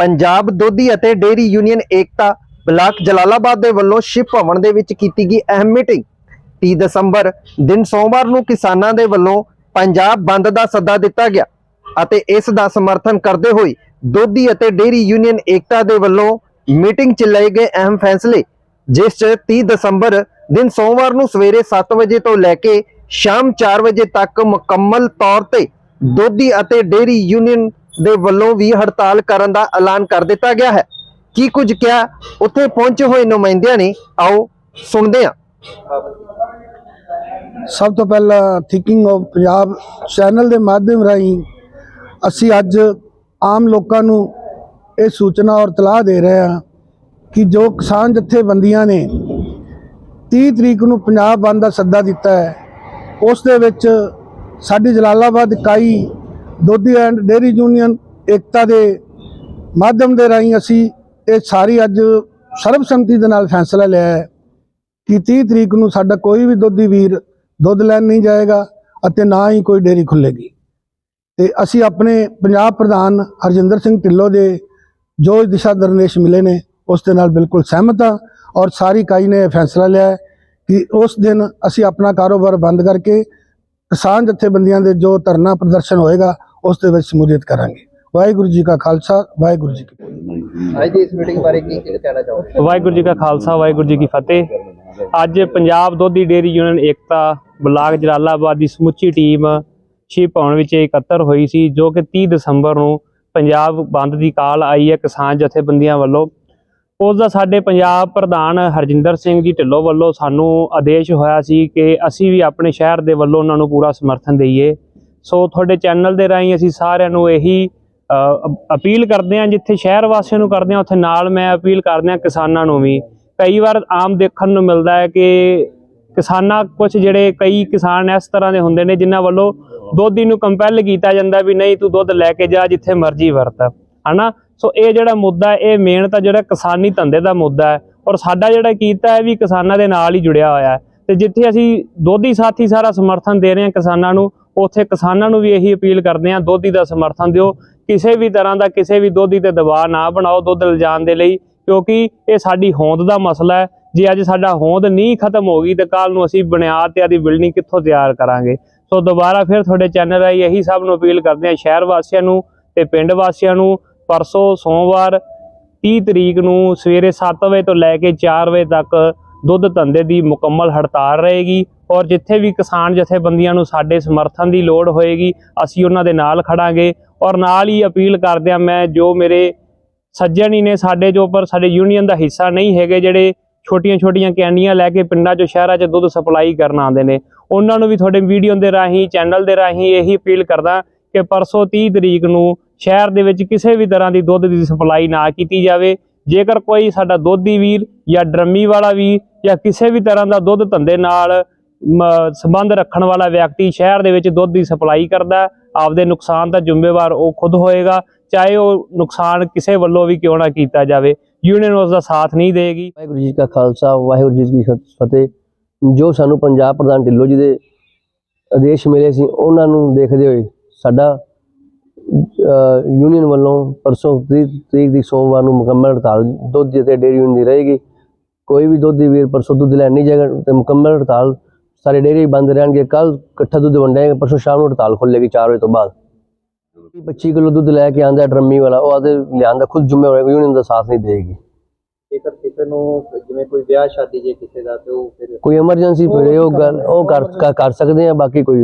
ਪੰਜਾਬ ਦੋਧੀ ਅਤੇ dairy union Ekta block Jalalabad ਦੇ ਵੱਲੋਂ ਸ਼ਿਪ ਭਵਨ ਦੇ ਵਿੱਚ ਕੀਤੀ ਗਈ ਅਹਿਮ ਮੀਟਿੰਗ। 30 ਦਸੰਬਰ ਦਿਨ ਸੋਮਵਾਰ ਨੂੰ ਕਿਸਾਨਾਂ ਦੇ ਵੱਲੋਂ ਪੰਜਾਬ ਬੰਦ ਦਾ ਸੱਦਾ ਦਿੱਤਾ ਗਿਆ ਅਤੇ ਇਸ ਦਾ ਸਮਰਥਨ ਕਰਦੇ ਹੋਏ ਦੋਧੀ ਅਤੇ ਡੇਅਰੀ ਯੂਨੀਅਨ ਏਕਤਾ ਦੇ ਵੱਲੋਂ ਮੀਟਿੰਗ 'ਚ ਲਏ ਗਏ ਅਹਿਮ ਫੈਸਲੇ, ਜਿਸ 'ਚ 30 ਦਸੰਬਰ ਦਿਨ ਸੋਮਵਾਰ ਨੂੰ ਸਵੇਰੇ 7 ਵਜੇ ਤੋਂ ਲੈ ਕੇ ਸ਼ਾਮ 4 ਵਜੇ ਤੱਕ ਮੁਕੰਮਲ ਤੌਰ ਤੇ ਦੋਧੀ ਅਤੇ ਡੇਅਰੀ ਯੂਨੀਅਨ ਦੇ ਵੱਲੋਂ ਵੀ ਹੜਤਾਲ ਕਰਨ ਦਾ ਐਲਾਨ ਕਰ ਦਿੱਤਾ ਗਿਆ ਹੈ। ਕੀ ਕੁਝ ਕਿਹਾ? ਉੱਥੇ ਪਹੁੰਚੇ ਹੋਏ ਨੁਮਾਇੰਦਿਆਂ ਨੇ, ਆਓ ਸੁਣਦੇ ਹਾਂ। ਸਭ ਤੋਂ ਪਹਿਲਾਂ ਥਿੰਕਿੰਗ ਆਫ ਪੰਜਾਬ ਚੈਨਲ ਦੇ ਮਾਧਿਅਮ ਰਾਹੀਂ ਅਸੀਂ ਅੱਜ ਆਮ ਲੋਕਾਂ ਨੂੰ ਇਹ ਸੂਚਨਾ ਔਰ ਤਲਾਹ ਦੇ ਰਹੇ ਹਾਂ ਕਿ ਜੋ ਕਿਸਾਨ ਜਥੇਬੰਦੀਆਂ ਨੇ 30 ਤਰੀਕ ਨੂੰ ਪੰਜਾਬ ਬੰਦ ਦਾ ਸੱਦਾ ਦਿੱਤਾ ਹੈ, ਉਸ ਦੇ ਵਿੱਚ ਸਾਡੀ ਜਲਾਲਾਬਾਦ ਇਕਾਈ ਦੋਧੀ ਐਂਡ ਡੇਅਰੀ ਯੂਨੀਅਨ ਏਕਤਾ ਦੇ ਮਾਧਿਅਮ ਦੇ ਰਾਹੀਂ ਅਸੀਂ ਇਹ ਸਾਰੀ ਅੱਜ ਸਰਬਸੰਮਤੀ ਦੇ ਨਾਲ ਫੈਸਲਾ ਲਿਆ ਹੈ ਕਿ 30 ਤਰੀਕ ਨੂੰ ਸਾਡਾ ਕੋਈ ਵੀ ਦੁੱਧੀ ਵੀਰ ਦੁੱਧ ਲੈਣ ਨਹੀਂ ਜਾਏਗਾ ਅਤੇ ਨਾ ਹੀ ਕੋਈ ਡੇਅਰੀ ਖੁੱਲੇਗੀ। ਤੇ ਅਸੀਂ ਆਪਣੇ ਪੰਜਾਬ ਪ੍ਰਧਾਨ ਹਰਜਿੰਦਰ ਸਿੰਘ ਢਿੱਲੋਂ ਦੇ ਜੋ ਦਿਸ਼ਾ ਨਿਰਦੇਸ਼ ਮਿਲੇ ਨੇ, ਉਸ ਦੇ ਨਾਲ ਬਿਲਕੁਲ ਸਹਿਮਤ ਹਾਂ ਔਰ ਸਾਰੀ ਇਕਾਈ ਨੇ ਇਹ ਫੈਸਲਾ ਲਿਆ ਕਿ ਉਸ ਦਿਨ ਅਸੀਂ ਆਪਣਾ ਕਾਰੋਬਾਰ ਬੰਦ ਕਰਕੇ ਕਿਸਾਨ ਜਥੇਬੰਦੀਆਂ ਦੇ ਜੋ ਧਰਨਾ ਪ੍ਰਦਰਸ਼ਨ ਹੋਏਗਾ ਉਸ ਦੇ ਵਿੱਚ ਸ਼ਮੂਲੀਅਤ ਕਰਾਂਗੇ। ਵਾਹਿਗੁਰੂ ਜੀ ਕਾ ਖਾਲਸਾ ਵਾਹਿਗੁਰੂ ਜੀ ਕੀ ਫਤਿਹ। ਅੱਜ ਦੀ ਇਸ ਮੀਟਿੰਗ ਬਾਰੇ ਕੀ ਕਹਿਣਾ ਚਾਹੋਗੇ? ਵਾਹਿਗੁਰੂ ਜੀ ਕਾ ਖਾਲਸਾ ਵਾਹਿਗੁਰੂ ਜੀ ਕੀ ਫਤਿਹ। ਅੱਜ Punjab ਦੋਧੀ dairy union Ekta block Jalalabad ਦੀ ਸਮੁੱਚੀ ਟੀਮ ਸ਼ਿਵ ਭਵਨ ਵਿੱਚ ਇਕੱਤਰ ਹੋਈ ਸੀ ਜੋ ਕਿ 30 ਦਸੰਬਰ ਨੂੰ ਪੰਜਾਬ ਬੰਦ ਦੀ ਕਾਲ ਆਈ ਹੈ ਕਿਸਾਨ ਜਥੇਬੰਦੀਆਂ ਵੱਲੋਂ। ਉਸ ਦਾ ਸਾਡੇ ਪੰਜਾਬ ਪ੍ਰਧਾਨ ਹਰਜਿੰਦਰ ਸਿੰਘ ਜੀ ਢਿੱਲੋਂ ਵੱਲੋਂ ਸਾਨੂੰ ਆਦੇਸ਼ ਹੋਇਆ ਸੀ ਕਿ ਅਸੀਂ ਵੀ ਆਪਣੇ ਸ਼ਹਿਰ ਦੇ ਵੱਲੋਂ ਉਹਨਾਂ ਨੂੰ ਪੂਰਾ ਸਮਰਥਨ ਦਈਏ। ਸੋ ਤੁਹਾਡੇ ਚੈਨਲ ਦੇ ਰਾਹੀਂ ਅਸੀਂ ਸਾਰਿਆਂ ਨੂੰ ਇਹੀ ਅਪੀਲ ਕਰਦੇ ਹਾਂ, ਜਿੱਥੇ ਸ਼ਹਿਰ ਵਾਸੀਆਂ ਨੂੰ ਕਰਦੇ ਹਾਂ, ਉੱਥੇ ਨਾਲ ਮੈਂ ਅਪੀਲ ਕਰਦੇ ਹਾਂ ਕਿਸਾਨਾਂ ਨੂੰ ਵੀ। ਕਈ ਵਾਰ ਆਮ ਦੇਖਣ ਨੂੰ ਮਿਲਦਾ ਹੈ ਕਿ ਕਿਸਾਨਾਂ ਕੁਝ ਜਿਹੜੇ ਕਈ ਕਿਸਾਨ ਇਸ ਤਰ੍ਹਾਂ ਦੇ ਹੁੰਦੇ ਨੇ, ਜਿਨ੍ਹਾਂ ਵੱਲੋਂ ਦੋਧੀ ਨੂੰ ਕੰਪੈਲ ਕੀਤਾ ਜਾਂਦਾ ਵੀ ਨਹੀਂ, ਤੂੰ ਦੁੱਧ ਲੈ ਕੇ ਜਾ ਜਿੱਥੇ ਮਰਜ਼ੀ ਵਰਤ, ਹਨਾ? ਸੋ ਇਹ ਜਿਹੜਾ ਮੁੱਦਾ ਇਹ ਮੇਨ ਤਾਂ ਜਿਹੜਾ ਕਿਸਾਨੀ ਧੰਦੇ ਦਾ ਮੁੱਦਾ ਹੈ, ਔਰ ਸਾਡਾ ਜਿਹੜਾ ਕੀਤਾ ਹੈ ਵੀ ਕਿਸਾਨਾਂ ਦੇ ਨਾਲ ਹੀ ਜੁੜਿਆ ਹੋਇਆ ਹੈ। ਤੇ ਜਿੱਥੇ ਅਸੀਂ ਦੋਧੀ ਸਾਥੀ ਸਾਰਾ ਸਮਰਥਨ ਦੇ ਰਹੇ ਹਾਂ ਕਿਸਾਨਾਂ ਨੂੰ ਉੱਥੇ ਕਿਸਾਨਾਂ ਨੂੰ ਵੀ ਇਹੀ ਅਪੀਲ ਕਰਦੇ ਹਾਂ, ਦੋਧੀ ਦਾ ਸਮਰਥਨ ਦਿਓ। ਕਿਸੇ ਵੀ ਤਰ੍ਹਾਂ ਦਾ ਕਿਸੇ ਵੀ ਦੋਧੀ ਤੇ ਦਬਾਅ ਨਾ ਬਣਾਓ ਦੁੱਧ ਲਿਜਾਣ ਦੇ ਲਈ, ਕਿਉਂਕਿ ਇਹ ਸਾਡੀ ਹੋਂਦ ਦਾ ਮਸਲਾ ਹੈ। ਜੇ ਅੱਜ ਸਾਡਾ ਹੋਂਦ ਨਹੀਂ ਖਤਮ ਹੋ ਗਈ, ਤੇ ਕੱਲ ਨੂੰ ਅਸੀਂ ਬੁਨਿਆਦ ਤੇ ਆਦੀ ਬਿਲਡਿੰਗ ਕਿੱਥੋਂ ਤਿਆਰ ਕਰਾਂਗੇ। ਸੋ ਦੁਬਾਰਾ ਫਿਰ ਤੁਹਾਡੇ ਚੈਨਲ ਰਾਹੀਂ ਇਹੀ ਸਭ ਨੂੰ ਅਪੀਲ ਕਰਦੇ ਹਾਂ, ਸ਼ਹਿਰ ਵਾਸੀਆਂ ਨੂੰ ਤੇ ਪਿੰਡ ਵਾਸੀਆਂ ਨੂੰ, ਪਰਸੋਂ ਸੋਮਵਾਰ 30 ਤਰੀਕ ਨੂੰ ਸਵੇਰੇ 7 ਵਜੇ ਤੋਂ ਲੈ ਕੇ 4 ਵਜੇ ਤੱਕ ਦੁੱਧ ਧੰਦੇ ਦੀ ਮੁਕੰਮਲ ਹੜਤਾਲ ਰਹੇਗੀ ਔਰ ਜਿੱਥੇ ਵੀ ਕਿਸਾਨ ਜਥੇਬੰਦੀਆਂ ਨੂੰ ਸਾਡੇ ਸਮਰਥਨ ਦੀ ਲੋੜ ਹੋਏਗੀ, ਅਸੀਂ ਉਹਨਾਂ ਦੇ ਨਾਲ ਖੜਾਂਗੇ ਔਰ ਨਾਲ ਹੀ ਅਪੀਲ ਕਰਦਿਆਂ ਮੈਂ, ਜੋ ਮੇਰੇ ਸੱਜਣ ਹੀ ਨੇ ਸਾਡੇ ਜੋ, ਪਰ ਸਾਡੇ ਯੂਨੀਅਨ ਦਾ ਹਿੱਸਾ ਨਹੀਂ ਹੈਗੇ, ਜਿਹੜੇ ਛੋਟੀਆਂ-ਛੋਟੀਆਂ ਕੈਂਡੀਆਂ ਲੈ ਕੇ ਪਿੰਡਾਂ 'ਚੋਂ ਸ਼ਹਿਰਾਂ 'ਚ ਦੁੱਧ ਸਪਲਾਈ ਕਰਨ ਆਉਂਦੇ ਨੇ, ਉਹਨਾਂ ਨੂੰ ਵੀ ਤੁਹਾਡੇ ਵੀਡੀਓ ਦੇ ਰਾਹੀਂ, ਚੈਨਲ ਦੇ ਰਾਹੀਂ ਇਹੀ ਅਪੀਲ ਕਰਦਾ ਕਿ ਪਰਸੋਂ 30 ਤਰੀਕ ਨੂੰ ਸ਼ਹਿਰ ਦੇ ਵਿੱਚ ਕਿਸੇ ਵੀ ਤਰ੍ਹਾਂ ਦੀ ਦੁੱਧ ਦੀ ਸਪਲਾਈ ਨਾ ਕੀਤੀ ਜਾਵੇ ਜੇਕਰ ਕੋਈ ਸਾਡਾ ਦੋਧੀ ਵੀਰ ਜਾਂ ਡਰਮੀ ਵਾਲਾ ਵੀ ਜਾਂ ਕਿਸੇ ਵੀ ਤਰ੍ਹਾਂ ਦਾ ਦੁੱਧ ਧੰਦੇ ਨਾਲ ਸੰਬੰਧ ਰੱਖਣ ਵਾਲਾ ਵਿਅਕਤੀ ਸ਼ਹਿਰ ਦੇ ਵਿੱਚ ਦੁੱਧ ਦੀ ਸਪਲਾਈ ਕਰਦਾ ਆਪਦੇ ਨੁਕਸਾਨ ਦਾ ਜ਼ਿੰਮੇਵਾਰ ਉਹ ਖੁਦ ਹੋਏਗਾ, ਚਾਹੇ ਉਹ ਨੁਕਸਾਨ ਕਿਸੇ ਵੱਲੋਂ ਵੀ ਕਿਉਂ ਨਾ ਕੀਤਾ ਜਾਵੇ, ਯੂਨੀਅਨ ਉਸ ਦਾ ਸਾਥ ਨਹੀਂ ਦੇਗੀ। ਵਾਹਿਗੁਰੂ ਜੀ ਕਾ ਖਾਲਸਾ, ਵਾਹਿਗੁਰੂ ਜੀ ਕੀ ਫਤਿਹ। ਜੋ ਸਾਨੂੰ ਪੰਜਾਬ ਪ੍ਰਧਾਨ ਢਿੱਲੋਂ ਜੀ ਦੇ ਆਦੇਸ਼ ਮਿਲੇ ਸੀ, ਉਹਨਾਂ ਨੂੰ ਦੇਖਦੇ ਹੋਏ ਸਾਡਾ ਯੂਨੀਅਨ ਵੱਲੋਂ ਪਰਸੋਂ 30 ਤਰੀਕ ਦੀ ਸੋਮਵਾਰ ਨੂੰ ਮੁਕੰਮਲ ਹੜਤਾਲ ਦੁੱਧ ਅਤੇ ਡੇਅਰੀ ਯੂਨੀਅਨ ਦੀ ਰਹੇਗੀ। ਕੋਈ ਵੀ ਦੁੱਧ ਦੀ ਵੀਰ ਪਰਸੋਂ ਦੁੱਧ ਲੈਣ ਨਹੀਂ ਜਾਏਗਾ ਤੇ ਮੁਕੰਮਲ ਹੜਤਾਲ ਸਾਰੇ ਡੇਅਰੀ ਬੰਦ ਰਹਿਣਗੇ। ਕੱਲ ਇਕੱਠਾ ਦੁੱਧ ਵੰਡਿਆ ਪਰਸੋਂ ਸ਼ਾਮ ਨੂੰ ਹੜਤਾਲ ਖੁੱਲੇਗੀ 4 ਵਜੇ ਤੋਂ ਬਾਅਦ। 25 ਕਿਲੋ ਦੁੱਧ ਲੈ ਕੇ ਆਂਦਾ ਡਰਮੀ ਵਾਲਾ ਉਹ ਆਦੇ ਲਿਆਂਦਾ ਖੁਦ ਜ਼ਿੰਮੇਵਾਰ ਹੋਏਗਾ ਯੂਨੀਅਨ ਦਾ ਸਾਥ ਨਹੀਂ ਦੇਗੀ ਜੇਕਰ ਕਿਸੇ ਨੂੰ ਜਿਵੇਂ ਕੋਈ ਵਿਆਹ ਸ਼ਾਦੀ ਜੇ ਕਿਸੇ ਦਾ ਤੇ ਉਹ ਫਿਰ ਕੋਈ ਐਮਰਜੈਂਸੀ ਪੜੇ ਉਹ ਗੱਲ ਉਹ ਕਰ ਕਰ- ਕਰ ਸਕਦੇ ਆ ਬਾਕੀ ਕੋਈ